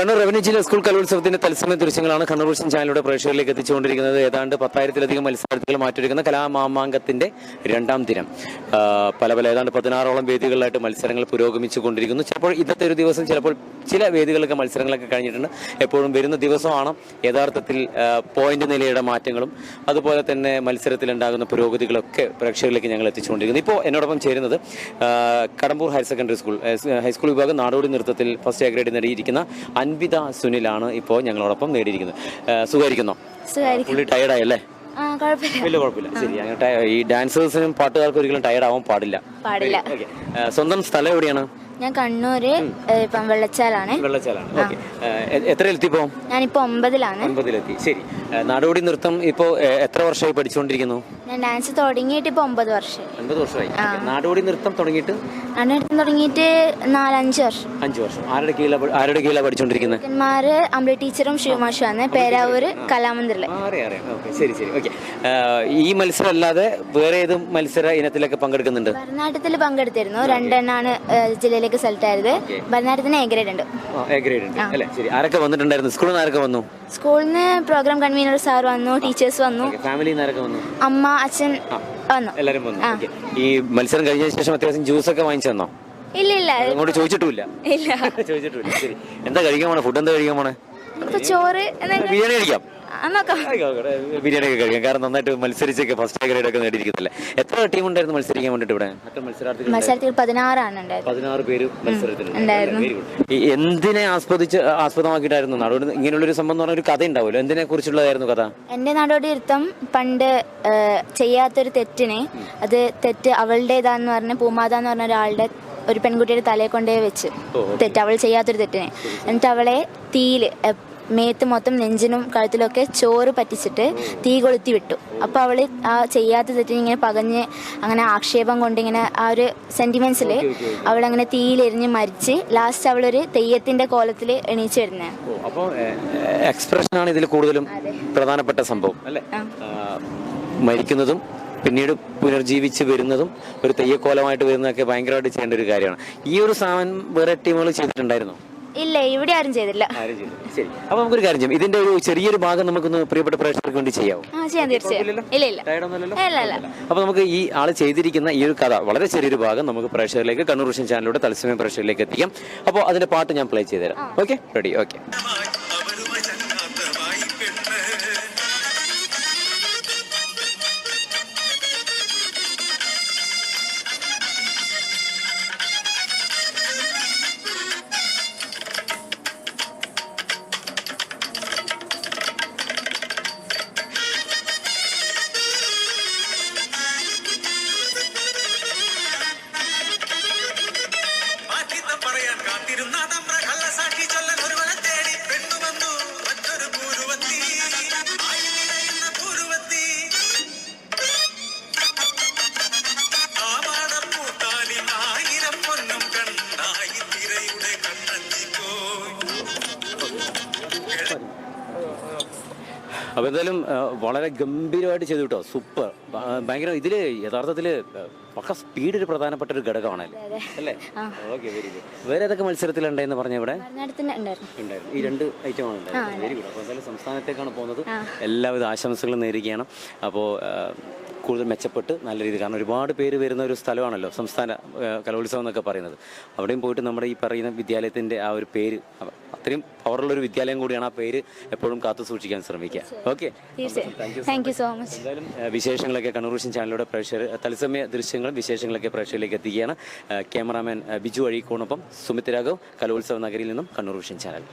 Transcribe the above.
Kannur revenue ജില്ലാ school കലോത്സവത്തിന്റെ തത്സമയ ദൃശ്യങ്ങളാണ് കണ്ണൂർ വിഷൻ ചാനലിലൂടെ പ്രേക്ഷകരിലേക്ക് എത്തിച്ചുകൊണ്ടിരിക്കുന്നത്. ഏതാണ്ട് പത്തായിരത്തിലധികം മത്സരാർത്ഥികൾ മാറ്റൊരുക്കുന്ന കലാമാമാങ്കത്തിന്റെ രണ്ടാം ദിനം. പല പല ഏതാണ്ട് പതിനാറോളം വേദികളിലായിട്ട് മത്സരങ്ങൾ പുരോഗമിച്ചു കൊണ്ടിരിക്കുന്നു ചിലപ്പോൾ ഇന്നത്തെ ഒരു ദിവസം ചിലപ്പോൾ ചില വേദികളിലൊക്കെ മത്സരങ്ങളൊക്കെ കഴിഞ്ഞിട്ടുണ്ട്. എപ്പോഴും വരുന്ന ദിവസമാണ് യഥാർത്ഥത്തിൽ പോയിന്റ് നിലയുടെ മാറ്റങ്ങളും അതുപോലെ തന്നെ മത്സരത്തിലുണ്ടാകുന്ന പുരോഗതികളൊക്കെ പ്രേക്ഷകരിലേക്ക് ഞങ്ങൾ എത്തിച്ചുകൊണ്ടിരിക്കുന്നു. ഇപ്പോൾ എന്നോടൊപ്പം ചേരുന്നത് Kadambur higher secondary school high school വിഭാഗം നാടോടി നൃത്തത്തിൽ ഫസ്റ്റ് എ ഗ്രേഡ് നേടിയിരിക്കുന്ന അൻവിത സുനിലാണ് ഇപ്പോൾ ഞങ്ങളോടൊപ്പം നേടിയിരിക്കുന്നത്. സുഖമായിരിക്കുന്നോ? പുള്ളി ടയർഡായല്ലേ വലിയ കുഴപ്പമില്ല. ശരി അങ്ങനെ ഈ ഡാൻസേഴ്സിനും പാട്ടുകാർക്കും ഒരിക്കലും ടയർഡ് ആവാൻ പാടില്ല. പാടില്ല. സ്വന്തം സ്ഥലം എവിടെയാണ്? ഞാൻ കണ്ണൂര് ഇപ്പം വെള്ളച്ചാലാണ്. വെള്ളച്ചാലാണ്. ഓക്കെ എത്തിപ്പോ ഞാനിപ്പോ ഒമ്പതിലാണ്. ഒമ്പതിലെത്തി. ശരി. നാടോടി നൃത്തം ഇപ്പോ എത്ര വർഷമായി പഠിച്ചുകൊണ്ടിരിക്കുന്നു? ഞാൻ ഡാൻസ് തുടങ്ങിയിട്ട് ഇപ്പൊ ഒമ്പത് വർഷം. അൻപത് വർഷമായി. നാടോടി നൃത്തം തുടങ്ങിയിട്ട്? നൃത്തം തുടങ്ങിയിട്ട് നാലഞ്ച് വർഷം. അഞ്ച് വർഷം. ആരുടെ കീഴിലാണ് ആരുടെ കീഴിലാണ് പഠിച്ചുകൊണ്ടിരിക്കുന്നത് മാര് അമ്പിളി ടീച്ചറും ശിവമാഷുമാണ് പേരാവൂര് കലാമന്ദിറിലെ. അറിയാം അറിയാം. ഓക്കെ ശരി ശരി. ഓക്കെ. ഈ മത്സരം അല്ലാതെ വേറെ ഏത് മത്സര ഇനത്തിലൊക്കെ പങ്കെടുക്കുന്നുണ്ട്? ഭരതനാട്യത്തിൽ പങ്കെടുത്തിരുന്നു. രണ്ടെണ്ണാണ് ഏ, ജില്ലയിലേക്ക് സെലക്ട് ആയത്. ഭരതനാട്യത്തിന് എ ഗ്രേഡ് ഉണ്ട്. എ ഗ്രേഡ് ഉണ്ട്. അല്ലേ? ശരി. ആരൊക്കെ വന്നിട്ടുണ്ടായിരുന്നു? സ്കൂളിൽ നിന്ന് ആരൊക്കെ വന്നു? സ്കൂളിൽ നിന്ന് പ്രോഗ്രാം കൺവീനർ സാർ വന്നു ടീച്ചേഴ്സ് വന്നു. ഫാമിലിയിൽ നിന്ന് ആരൊക്കെ വന്നു? അമ്മ അച്ഛൻ വന്നു. എല്ലാരും വന്നു. ഓക്കെ ഈ മത്സരം കഴിഞ്ഞ ശേഷം അത്യാവശ്യം ജ്യൂസ് ഒക്കെ വാങ്ങിച്ചു തന്നോ? ഇല്ല ഇല്ല അങ്ങോട്ട് ചോദിച്ചിട്ടില്ല ഇല്ല. ചോദിച്ചിട്ടില്ല ശരി. എന്താ കഴിക്കാൻ പോണേ? ഫുഡ് എന്താ കഴിക്കാൻ പോണേ? ഇപ്പൊ ചോറ് എന്തെങ്കിലും ബിരിയാണി കഴിക്കാം. ആ, നോക്കാം ബിരിയാണി ഒക്കെ കഴിക്കാം. കാരണം നന്നായിട്ട് മത്സരിച്ചൊക്കെ ഫസ്റ്റ് ഗ്രേഡ് ഒക്കെ നേടിയിരിക്കത്തില്ല? എത്ര ടീം ഉണ്ടായിരുന്നു മത്സരിക്കാൻ വേണ്ടിട്ട് ഇവിടെ? എത്ര മത്സരാർത്ഥികൾ പതിനാറാണ് പതിനാറ് പേര്. ഈ എന്തിനെ ആസ്വദിച്ച് ആസ്പദമാക്കിയിട്ടായിരുന്നു നാടോടി ഇങ്ങനെയുള്ളൊരു സംഭവം എന്ന് പറഞ്ഞ ഒരു കഥ ഉണ്ടാവുമല്ലോ എന്തിനെ കുറിച്ചുള്ളതായിരുന്നു കഥ? എന്റെ നാടോടി നൃത്തം പണ്ട് ചെയ്യാത്തൊരു തെറ്റിനെ അത് തെറ്റ് അവളുടേതാന്ന് പറഞ്ഞ പൂമാത എന്ന് പറഞ്ഞ ഒരാളുടെ ഒരു പെൺകുട്ടിയുടെ തലയെ കൊണ്ടേ വെച്ച്. തെറ്റ് അവൾ ചെയ്യാത്തൊരു തെറ്റിനെ. എന്നിട്ട് അവളെ തീയിൽ മേത്ത് മൊത്തം നെഞ്ചിനും കഴുത്തിലൊക്കെ ചോറ് പറ്റിച്ചിട്ട് തീ കൊളുത്തി വിട്ടു. അപ്പോൾ അവൾ ആ ചെയ്യാത്ത തെറ്റിനിങ്ങനെ പകഞ്ഞ് അങ്ങനെ ആക്ഷേപം കൊണ്ട് ഇങ്ങനെ ആ ഒരു അവൾ അവളങ്ങനെ തീയിലെരിഞ്ഞ് മരിച്ച് ലാസ്റ്റ് അവളൊരു തെയ്യത്തിന്റെ കോലത്തിൽ എണീച്ചു വരുന്നത് അപ്പോൾ എക്സ്പ്രഷൻ ആണ് ഇതിൽ കൂടുതലും പ്രധാനപ്പെട്ട സംഭവം അല്ലേ? മരിക്കുന്നതും പിന്നീട് പുനർജീവിച്ച് വരുന്നതും ഒരു തെയ്യക്കോലമായിട്ട് വരുന്നതൊക്കെ ഭയങ്കരമായിട്ട് ചെയ്യേണ്ട ഒരു കാര്യമാണ്. ഈ ഒരു സാധനം വേറെ ടീമുകൾ ചെയ്തിട്ടുണ്ടായിരുന്നോ? ഇല്ല ഇവിടെ ആരും ചെയ്തില്ല. ആരും ചെയ്തില്ല. ശരി. അപ്പൊ നമുക്കൊരു കാര്യം ചെയ്യാം. ഇതിന്റെ ഒരു ചെറിയൊരു ഭാഗം നമുക്കൊന്ന് പ്രിയപ്പെട്ട പ്രേക്ഷകർക്ക് വേണ്ടി ചെയ്യാവും? ആ ചെയ്യാൻ തീർച്ചയായും. ഇല്ല ഇല്ല. ടയർഡൊന്നുമല്ലല്ലോ? ഇല്ല ഇല്ല അപ്പൊ നമുക്ക് ഈ ആൾ ചെയ്തിരിക്കുന്ന ഈ ഒരു കഥ വളരെ ചെറിയൊരു ഭാഗം നമുക്ക് പ്രേക്ഷകരിലേക്ക് കണ്ണൂർ വിഷൻ ചാനലിലൂടെ തത്സമയം പ്രേക്ഷകരിലേക്ക് എത്തിക്കാം. അപ്പോൾ അതിന്റെ പാട്ട് ഞാൻ പ്ലേ ചെയ്തുതരാം. ഓക്കെ റെഡി ഓക്കെ പറയാൻ അപ്പൊ എന്തായാലും വളരെ ഗംഭീരമായിട്ട് ചെയ്തു കേട്ടോ. സൂപ്പർ. ഭയങ്കര ഇതിൽ യഥാർത്ഥത്തിൽ പക്ക സ്പീഡ് ഒരു പ്രധാനപ്പെട്ട ഒരു ഘടകമാണ് അല്ലേ? ഓക്കെ വെരി ഗുഡ് വേറെ ഏതൊക്കെ മത്സരത്തിലുണ്ടായെന്ന് പറഞ്ഞ ഇവിടെ? ഉണ്ടായിരുന്നു. ഈ രണ്ട് ഐറ്റമാണ് ഉണ്ടായിരുന്നത്. വെരി ഗുഡ് അപ്പോൾ എന്തായാലും സംസ്ഥാനത്തേക്കാണ് പോകുന്നത്. എല്ലാവിധ ആശംസകളും നേരിടുകയാണ് അപ്പോൾ കൂടുതൽ മെച്ചപ്പെട്ട് നല്ല രീതിയിൽ കാരണം ഒരുപാട് പേര് വരുന്ന ഒരു സ്ഥലമാണല്ലോ സംസ്ഥാന കലോത്സവം എന്നൊക്കെ പറയുന്നത്. അവിടെയും പോയിട്ട് നമ്മുടെ ഈ പറയുന്ന വിദ്യാലയത്തിന്റെ ആ ഒരു പേര് അത്രയും പവറുള്ള ഒരു വിദ്യാലയം കൂടിയാണ് ആ പേര് എപ്പോഴും കാത്തു സൂക്ഷിക്കാൻ ശ്രമിക്കുക. Okay thank you so much എന്തായാലും വിശേഷങ്ങളൊക്കെ കണ്ണൂർ വിഷൻ ചാനലിലൂടെ പ്രേക്ഷകർ തത്സമയ ദൃശ്യങ്ങളും വിശേഷങ്ങളൊക്കെ പ്രേക്ഷകരിലേക്ക് എത്തിക്കുകയാണ്. ക്യാമറാമാൻ ബിജു അഴീക്കോണൊപ്പം സുമിത് രാഘവ് കലോത്സവ നഗരിയിൽ നിന്നും കണ്ണൂർ വിഷൻ ചാനൽ